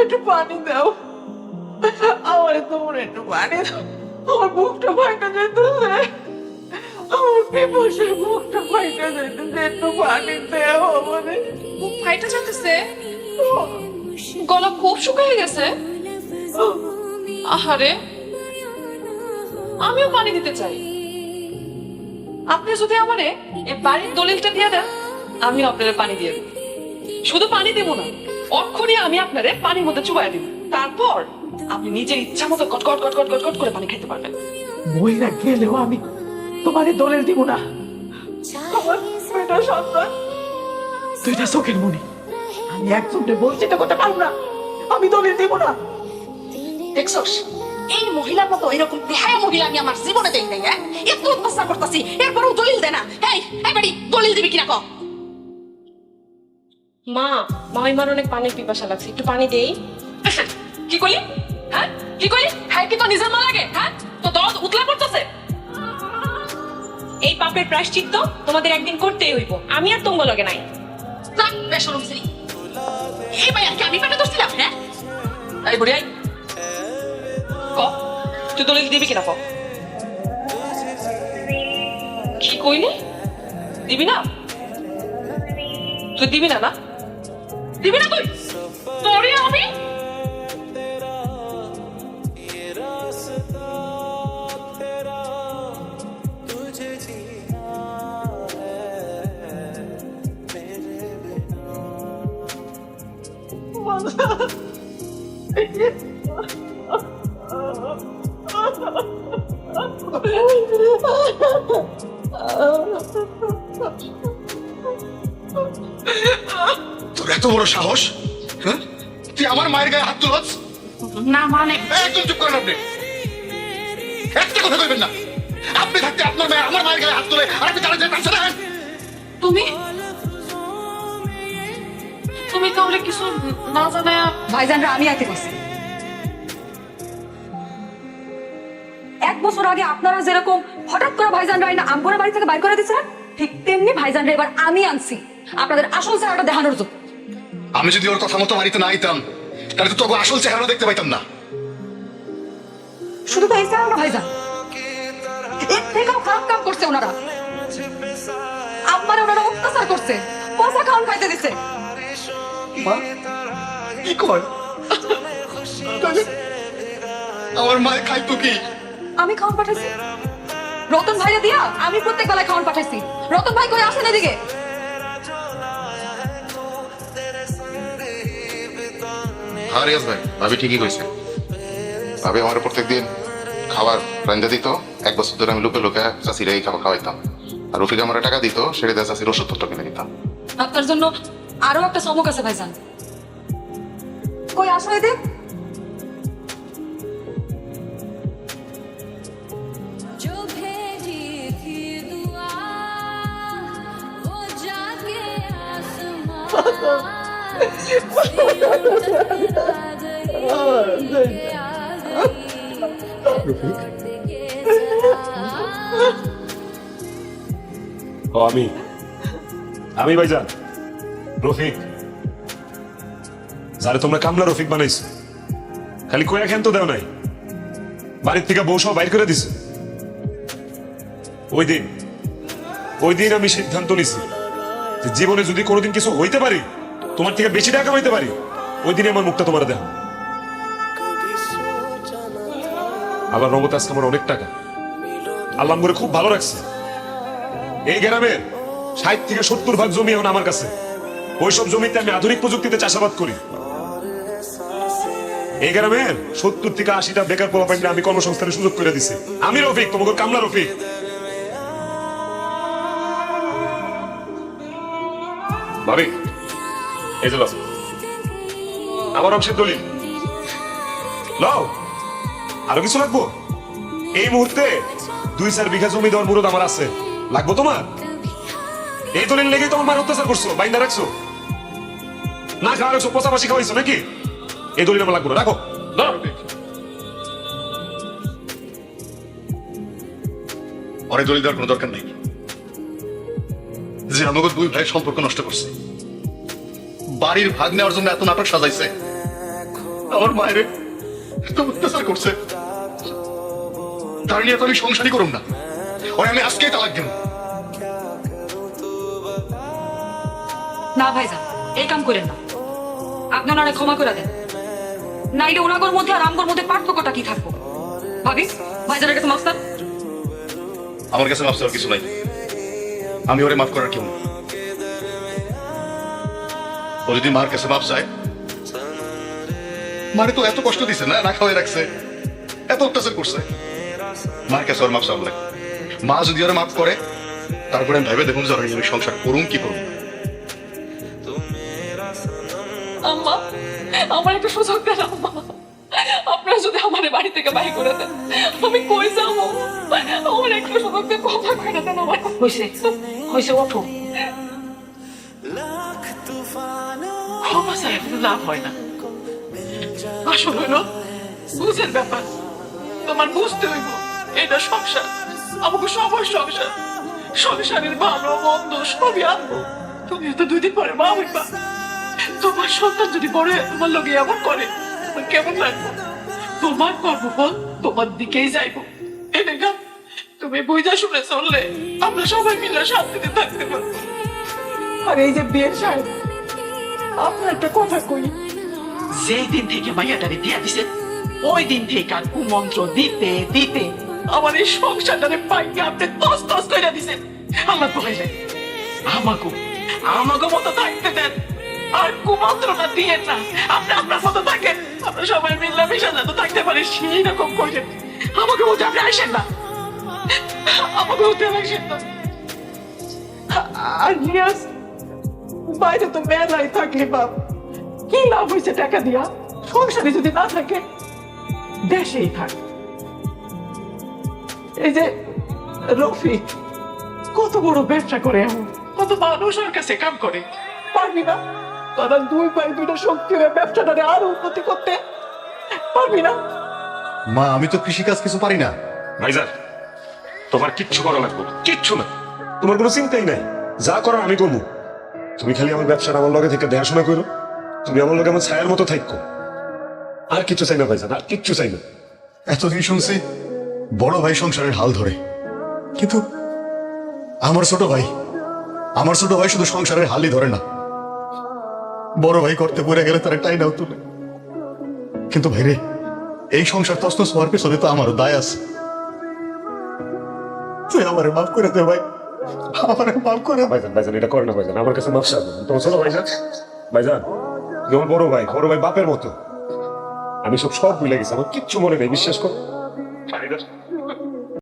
একটু পানি দাও। আমার তোমার একটু পানি দাও। আমার বুকটা ফাইটা যেতেছে। আমার পিপাসের বুকটা ফাইটা যেতেছে। একটু পানি দাও আমাদের। বুক ফাইটা যেতেছে? গলা খুব শুকিয়ে গেছে। আহারে, আমিও পানি দিতে চাই। আপনি যদি আমারে এই বাড়ির দলিলটা দিয়ে দেন আমিও আপনারে পানি দিয়ে দেব। শুধু পানি দেব না, অক্ষরে আমি আপনারে পানির মধ্যে চুবাই দিব। তারপর আপনি নিজের ইচ্ছা মতো কট কট কট কট কট কট করে পানি খেতে পারবেন। মহিলা গেলেও আমি তোমার দলিল দিব না। দুইটা সন্তান দুইটা চোখের মনি। আমি একজনকে বঞ্চিত করতে পারব না। আমি দলের দিব না। দেখছস? এই মহিলার মতো এরকম দেহায় মহিলা আমি আমার জীবনে দেই নাই হ্যাঁ? এত অত্যাচার করতেছি এরপরও দলিল দে না হেই এই বাড়ি দলিল দিবি কিনা ক? মা মাইমার অনেক পানির পিপাসা লাগছে একটু পানি দেই। কি কইলি? হ্যাঁ? কি কইলি? হ্যাঁ কি তো নিজের মা লাগে? হ্যাঁ? তো দরদ উতলা পড়তেছে? এই পাপের প্রায়শ্চিত্ত তোমাদের একদিন করতেই হইব আমি আর তোমার লগে নাই। ছিলি এই ভাই আজকে আমি পেটে দোষছিলাম হ্যাঁ? এই বুড়ি ক? তুই দলিল দিবি কিনা ক? কি কইলি? দিবি না? তুই দিবি না না? দিবি না তুই? তোরে আমি? তোর এত বড় সাহস? হ্যাঁ? তুই আমার মায়ের গায়ে হাত তুলছ না মানে একদম চুপ করেন আপনি। একটা কথা কইবেন না। আপনি থাকতে আপনার মেয়ে আমার মায়ের গায়ে হাত তুলে আর আপনি তারা সাথে তুমি তুমি তাহলে কিছু না জানায় ভাইজানরা আমি আইতে করছি এক বছর আগে আপনারা যেরকম হঠাৎ করে ভাইজান ভাইজানরা আইনা আমগোরা বাড়ি থেকে বাইর করে দিচ্ছেন ঠিক তেমনি ভাইজানরা এবার আমি আনছি। আপনাদের আসল চেহারাটা দেখানোর জন্য। আমি যদি ওর কথা মতো বাড়িতে না আইতাম তাহলে তো তোকে আসল চেহারা দেখতে পাইতাম না। শুধু তো এই চেহারা না ভাইজান। এর থেকেও খারাপ কাম করছে ওনারা। আম্মারে ওনারা অত্যাচার করছে। পয়সা খাওয়ান খাইতে দিচ্ছে মা কি তাহলে আমার মায়ের খাইতো কি? আমি খাওয়ান পাঠাইছি। রতন ভাইয়া দিয়া আমি প্রত্যেক বেলায় খাওয়ান পাঠাইছি। রতন ভাই কই আসেন এদিকে? হ্যাঁ রিয়াজ ভাই ভাবি ঠিকই কইছে। ভাবি আমার প্রত্যেকদিন খাবার রান্দা দিত এক বছর ধরে আমি লুকে লুকে চাষিরা এই খাবার খাওয়াইতাম। আর রফিক আমার টাকা দিত সেটা দিয়ে চাষির ওষুধপত্র কিনে দিতাম। আপনার জন্য আরও একটা চমক আছে ভাইজান। কই আসো এদিক। जो আমি। আমি ভাইজান। রফিক। যারে তোমরা কামলা রফিক বানাইছ। খালি কয়া খেন তো দেও নাই। বাড়ির থেকে বউ সব বাইর করে দিছে। ওই দিন ওই দিন আমি সিদ্ধান্ত নিছি যে জীবনে যদি কোনোদিন কিছু হইতে পারি তোমার থেকে বেশি টাকা কামাইতে পারি? ওই দিনে আমার মুখটা তোমার দেখো আবার নবত আজকে আমার অনেক টাকা। আল্লাহ করে খুব ভালো রাখছে। এই গ্রামের ষাট থেকে সত্তর ভাগ জমি এখন আমার কাছে। ওইসব জমিতে আমি আধুনিক প্রযুক্তিতে চাষাবাদ করি। এই গ্রামের সত্তর থেকে আশিটা বেকার পোলাপাইনে আমি কর্মসংস্থানের সুযোগ করে দিছি। আমি রফিক, তোমাকে কামলা রফিক। ভাবি এই যে আমার অংশের দলিল। লও আরও কিছু লাগবো? এই মুহূর্তে দুই চার বিঘা জমি দেওয়ার মুরদ আমার আছে। লাগবো তোমার? এই দলিল লেগে তোমার মার অত্যাচার করছ, বাইন্দা রাখছো। না খাওয়া রাখছো পচাপাশি খাওয়াইছো নাকি? এই দলিল আমার লাগবো না, রাখো। পরে দলিল দেওয়ার কোনো দরকার নেই। যে আমাকে দুই ভাইয়ের সম্পর্ক নষ্ট করছে। বাড়ির ভাগ নেওয়ার জন্য এত নাটক সাজাইছে। আমার মায়ের এত অত্যাচার করছে। তার নিয়ে তো আমি সংসারই করুম না। ওই আমি আজকেই তালাক দিব না ভাইজান এই কাম করেন না। আপনি ওনারে ক্ষমা করে দেন। না এটা ওনাগর মধ্যে আর আমগর মধ্যে পার্থক্যটা কি থাকব? ভাবি ভাইজানের কাছে আমার কাছে মাফ চাওয়ার কিছু নাই। আমি ওরে মাফ করার কেউ না যদি মার কাছে মাফ চায় মারে তো এত কষ্ট দিছে না? না খাওয়াই রাখছে। এত অত্যাচার করছে। মার কাছে ওর মাফ চাওয়া লাগে মা যদি ওরা মাফ করে তারপরে আমি ভেবে দেখুন ওরা আমি সংসার করুন কি করুন আম্মা আমার একটা সুযোগ দেন আম্মা। আপনারা যদি আমার বাড়ি থেকে বাড়ি করে দেন আমি কই যাব? আমার একটা সুযোগ দিয়ে কথা করে দেন আমার হয়েছে হয়েছে ওঠো। ক্ষমা চাই লাভ হয় না। আসল হইল বুঝের ব্যাপার। তোমার বুঝতে হইব, এটা সংসার। আমাকে সবার সংসার। সংসারের ভালো, মন্দ, সবই আনব। তুমি তো দুই দিন পরে মা হইবা। তোমার সন্তান যদি বড় তোমার লগে এমন করে কেমন লাগবে? তোমার কর্মফল তোমার দিকেই যাইবো। এটা গা তুমি বুঝা শুনে চললে আমরা সবাই মিলে শান্তিতে থাকতে পারব। আর এই যে বিয়ের সাহেব আপনার একটা কথা কই। যেই দিন থেকে মাইয়াটারে দিয়া দিছে, ওই দিন থেকে আর কুমন্ত্র দিতে দিতে আমার এই সংসারটারে পাইকে আপনি তস তস করে দিছেন আমার ভয় লাগে আমাকে আমাকে মতো থাকতে দেন। আর কুমন্ত্রটা দিয়ে না, আপনি আপনার মতো থাকেন। আমরা সবাই মিল্লা মিশা যাতে থাকতে পারি, সেই রকম করেন আমাকে বলতে আপনি আসেন না। আমাকে বলতে আসেন না। আর নিয়াস বাইরে তো মেলাই থাকলে বাপ। কি লাভ হয়েছে টাকা দিয়া? সংসারে যদি না থাকে দেশেই থাক। এই যে রফিক কত বড় ব্যবসা করে এমন। কত মানুষ ওর কাছে কাম করে। পারবি না? তারা দুই ভাই দুইটা শক্তি হয়ে ব্যবসাটারে আরও উন্নতি করতে। পারবি না? মা আমি তো কৃষিকাজ কিছু পারি না। ভাইজান তোমার কিচ্ছু করা লাগবে কিচ্ছু না। তোমার কোনো চিন্তাই নাই। যা করার আমি করব। তুমি খালি আমার ব্যবসার আমার লগে থেকে দেখাশোনা করো। তুমি আমার লগে আমার ছায়ার মতো থাকো। আর কিচ্ছু চাই না ভাইজান, আর কিচ্ছু চাই না। এতদিন শুনছি বড় ভাই সংসারের হাল ধরে। কিন্তু আমার ছোট ভাই, আমার ছোট ভাই শুধু সংসারের হালই ধরে না। বড় ভাই করতে পড়ে গেলে তার টাই নাও তুলে। কিন্তু ভাইরে, এই সংসার তস্তস হওয়ার পেছনে তো আমারও দায় আছে। তুই আমারে মাফ করে দে ভাই। আমারে মাফ করে। ভাইজান ভাইজান এটা করে না ভাইজান আমার কাছে মাফ ভাইজান। ভাইজান যেমন বড় ভাই বড় ভাই বাপের মতো। আমি সব সব ভুলে গেছি আমার কিচ্ছু মনে নেই বিশ্বাস কর।